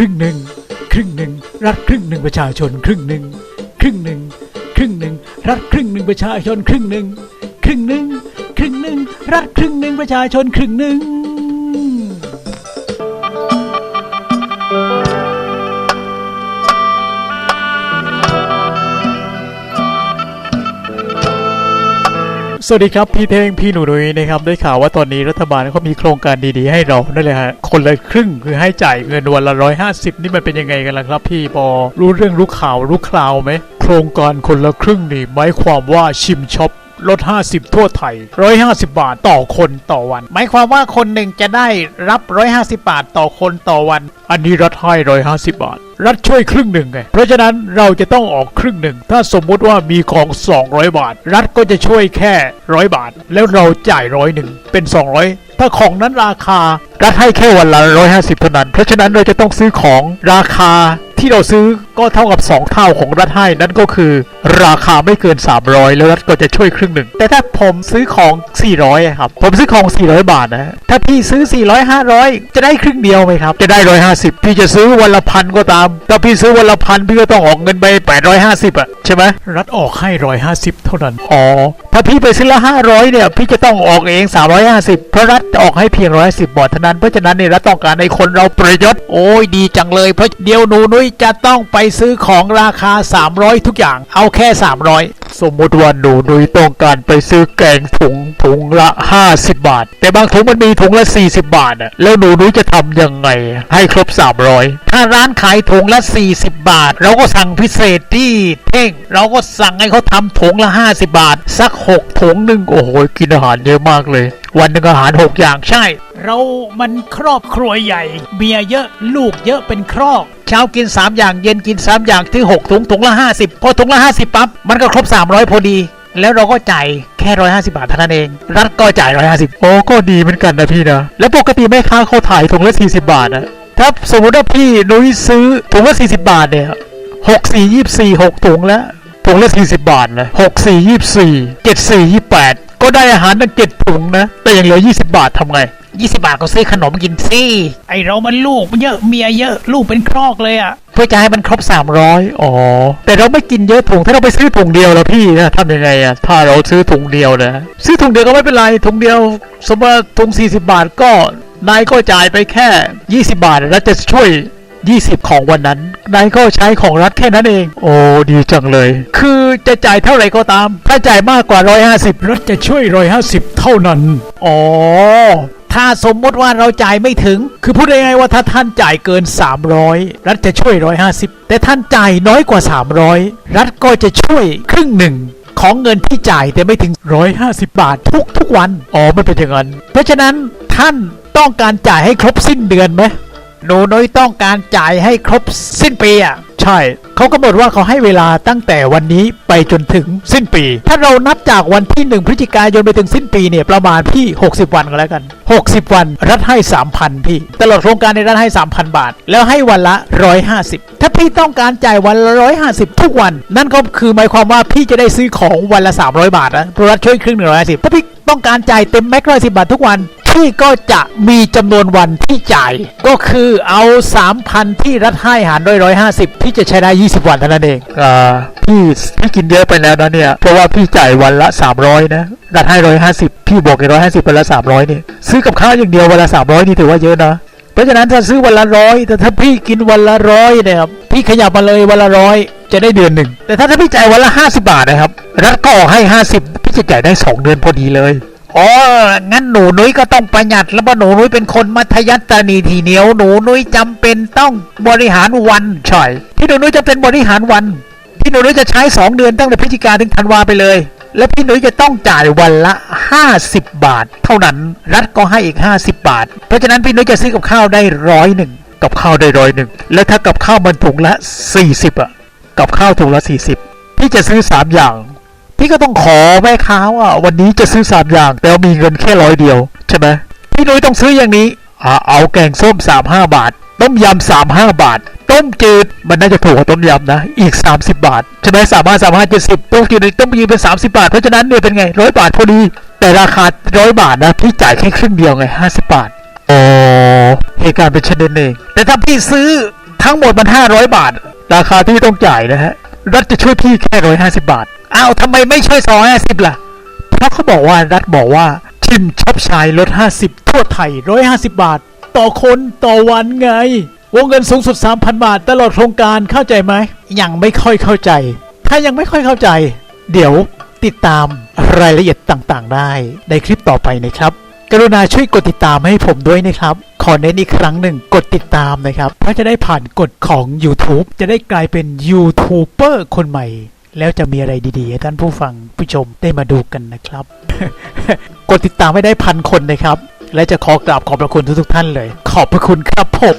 รึ่งหนึ่งครึ่งหนึ่งรัฐครึ่งหนึ่งประชาชนครึ่งหนึ่งครึ่งหนึ่งครึ่งหนึ่งรัฐครึ่งหนึ่งประชาชนครึ่งหนึ่งครึ่งหนึ่งครึ่งหนึ่งรัฐครึ่งหนึ่งประชาชนครึ่งหนึ่ง สวัสดีครับพี่เท่งพี่หนูนุ้ยนะครับได้ข่าวว่าตอนนี้รัฐบาลเขามีโครงการดีๆให้เรานั่นเลยฮะคนละครึ่งคือให้จ่ายเงินวันละร้อยห้าสิบนี่มันเป็นยังไงกันล่ะครับพี่ปอรู้เรื่องรู้ข่าวรู้คราวไหมโครงการคนละครึ่งนี่หมายความว่าชิมช็อปลด 50 ทั่วไทย 150 บาทต่อคนต่อวัน หมายความว่าคนหนึ่งจะได้รับ 150 บาทต่อคนต่อวัน อันนี้รัฐให้150 บาท รัฐช่วยครึ่งหนึ่งไงเพราะฉะนั้นเราจะต้องออกครึ่งหนึ่ง ถ้าสมมุติว่ามีของ 200 บาท รัฐก็จะช่วยแค่100บาท แล้วเราจ่ายร้อยหนึ่งเป็น 200 ถ้าของนั้นราคารัฐให้แค่วันละ150เท่านั้น เพราะฉะนั้นเราจะต้องซื้อของราคาที่เราซื้อก็เท่ากับ 2 เท่าของรัฐให้นั่นก็คือ ราคาไม่เกิน 300 แล้วรัฐก็จะช่วยครึ่งหนึ่ง แต่ถ้าผมซื้อของ 400อะครับ ผมซื้อของ 400 บาทนะถ้าพี่ซื้อ 400 500 จะได้ครึ่งเดียวไหมครับ จะได้ 150 พี่จะซื้อวันละพันก็ตามถ้าพี่ซื้อวันละพันพี่ก็ต้องออกเงินไป 850อะใช่ไหมรัฐออกให้ 150 เท่านั้นอ๋อถ้าพี่ไปซื้อละ500เนี่ยพี่จะต้องออกเอง 350 เพราะรัฐออกให้เพียงร้อยสิบบาทเท่านั้น เพราะฉะนั้นเนี่ยรัฐต้องการให้คนเราประหยัดโอ้ยดีจังเลย เพราะเดี๋ยวหนูนุ้ยจะต้องไปซื้อของราคา 300 ทุกอย่าง เอาแค่ 300 สมมติว่าหนูนุ้ยต้องการไปซื้อแกงถุงถุงละ 50 บาท แต่บางถุงมันมีถุงละ 40 บาทอะแล้วหนูนุ้ยจะทำยังไง ให้ครบ 300 ถ้าร้านขายถุงละ 40 บาท เราก็สั่งพิเศษที่เท่ง เราก็สั่งให้เขาทำถุงละ 50 บาท สัก 6 ถุงหนึ่งโอ้โหกินอาหารเยอะมากเลย วันหนึ่งอาหาร 6 อย่างใช่ เรามันครอบครัวใหญ่ เมียเยอะลูกเยอะเป็นครอบเช้ากิน 3 อย่างเย็นกิน 3 อย่างที่ 6 ถุงถุงละ 50 พอถุงละ 50 ปั๊บ มันก็ครบ 300 พอดี แล้วเราก็จ่ายแค่150บาทเท่านั้นเอง รัฐก็จ่าย150โอ้ก็ดีเหมือนกันนะพี่นะ แล้วปกติแม่ค้าเขาถ่ายถุงละ40บาทนะถ้าสมมติว่าพี่นุ้ยซื้อถุงละ40บาทเนี่ยหกสี่ยี่สี่หกถุงแล้วถุงละ40บาทนะหกสี่ยี่สี่เจ็ดสี่ยี่แปด ก็ได้อาหารตั้งเจ็ดถุงนะ แต่ยังเหลือ 20 บาททำไง 20 บาทก็ซื้อขนมกินสิไอเรามันลูกเยอะเมียเยอะลูกเป็นครอกเลยอะเพื่อจะให้มันครบ 300 อ๋อ แต่เราไม่กินเยอะถุง ถ้าเราไปซื้อถุงเดียวแล้วพี่นะทำยังไงอะถ้าเราซื้อถุงเดียวนะ ซื้อถุงเดียวก็ไม่เป็นไร ถุงเดียว สมมติว่าถุง40 บาทก็นายก็จ่ายไปแค่ 20 บาทแล้วจะช่วย 20 ของวันนั้นนายก็ใช้ของรัฐแค่นั้นเอง โอ้ดีจังเลย คือจะจ่ายเท่าไหร่ก็ตาม ถ้าจ่ายมากกว่า 150 รัฐจะช่วย 150 เท่านั้น อ๋อถ้าสมมติว่าเราจ่ายไม่ถึง คือพูดง่ายๆว่าถ้าท่านจ่ายเกิน 300 รัฐจะช่วย 150 แต่ท่านจ่ายน้อยกว่า 300 รัฐก็จะช่วยครึ่งหนึ่งของเงินที่จ่ายแต่ไม่ถึง 150 บาททุกทุกๆวัน อ๋อ มันเป็นอย่างนั้น เพราะฉะนั้นท่านต้องการจ่ายให้ครบสิ้นเดือนไหม หนูน้อยต้องการจ่ายให้ครบสิ้นปีอะใช่เขากำหนดว่าเขาให้เวลาตั้งแต่วันนี้ไปจนถึงสิ้นปี ถ้าเรานับจากวันที่ 1 พฤศจิกายนไปถึงสิ้นปีเนี่ยประมาณพี่ 60 วันก็แล้วกัน 60 วันรัฐให้ 3,000 พี่ ตลอดโครงการในรัฐให้ 3,000 บาท แล้วให้วันละ 150 ถ้าพี่ต้องการจ่ายวันละ 150 ทุกวัน นั่นก็คือหมายความว่าพี่จะได้ซื้อของวันละ 300 บาทนะเพราะรัฐช่วยครึ่งหนึ่งร้อยสิบถ้าพี่ต้องการจ่ายเต็มแม็กร้อยสิบาททุกวัน พี่ก็จะมีจำนวนวันที่จ่าย ก็คือเอา 3,000 ที่รัฐให้หารด้วย150 พี่จะใช้ได้ 20 วันเท่านั้นเองอ่าพี่พี่กินเยอะไปแล้วนะเนี่ย เพราะว่าพี่จ่ายวันละ 300 นะรัฐให้150 พี่บวกอีก150เป็นละ300เนี่ซื้อกับข้าวอย่างเดียววันละ300นี่ถือว่าเยอะนะเพราะฉะนั้นถ้าซื้อวันละร้อยแต่ถ้าพี่กินวันละร้อยเนี่ยครับพี่ขยับมาเลยวันละร้อยจะได้เดือนหนึ่งแต่ถ้าถ้าพี่จ่ายวันละ50บาทนะครับรัฐก็ออกให้50พี่จะจ่ายได้2เดือนพอดีเลย อ๋อ งั้นหนูนุ้ยก็ต้องประหยัด แล้วเพราะหนูนุ้ยเป็นคนมัธยัสถนีทีเหนียว หนูนุ้ยจำเป็นต้องบริหารวันใช่พี่หนูนุ้ยจะเป็นบริหารวันพี่หนูนุ้ยจะใช้ 2 เดือนตั้งแต่พฤศจิกาถึงธันวาไปเลย และพี่หนุ่ยจะต้องจ่ายวันละ 50 บาท เท่านั้น รัฐก็ให้อีก 50 บาท เพราะฉะนั้นพี่หนุ้ยจะซื้อกับข้าวได้ร้อยหนึ่ง กับข้าวได้ร้อยหนึ่ง แล้วถ้ากับข้าวมันถุงละ 40อะ กับข้าวถุงละ 40 พี่จะซื้อ 3 อย่าง พี่ก็ต้องขอแม่ค้าว่าวันนี้จะซื้อ3อย่าง แต่มีเงินแค่ร้อยเดียวใช่ไหมพี่นุ้ยต้องซื้ออย่างนี้อ่าเอาแกงส้ม35บาท ต้มยำ35บาท ต้มจืดมันน่าจะถูกกว่าต้มยำนะ อีก 30 บาทใช่ไหมสามารถสามารถเจ็ดสิบต้มจืดต้มยืนเป็น30บาท เพราะฉะนั้นเนี่ยเป็นไงร้อยบาทพอดี แต่ราคาร้อยบาทนะพี่จ่ายแค่ครึ่งเดียวไง50บาทอ๋อเหตุการณ์เป็นเช่นนั้นเองแต่ถ้าพี่ซื้อทั้งหมดมัน500บาท ราคาที่ต้องจ่ายนะฮะ รัฐจะช่วยพี่แค่150บาท อ้าวทำไมไม่ช่วย250ล่ะ เพราะเขาบอกว่ารัฐบอกว่าชิมช็อปชายลด50ทั่วไทย150บาท ต่อคนต่อวันไง วงเงินสูงสุด3,000บาท ตลอดโครงการเข้าใจไหม ยังไม่ค่อยเข้าใจ ถ้ายังไม่ค่อยเข้าใจ เดี๋ยวติดตามรายละเอียดต่างๆ ได้ในคลิปต่อไปนะครับ กรุณาช่วยกดติดตามให้ผมด้วยนะครับ ขอเน้นอีกครั้งหนึ่งกดติดตามนะครับ เพราะจะได้ผ่านกฎของ YouTube จะได้กลายเป็นยูทูบเบอร์คนใหม่ แล้วจะมีอะไรดีๆ ให้ท่านผู้ฟังผู้ชมได้มาดูกันนะครับ กดติดตามให้ได้พันคนนะครับ และจะขอกราบขอบพระคุณทุกๆท่านเลย ขอบพระคุณครับผม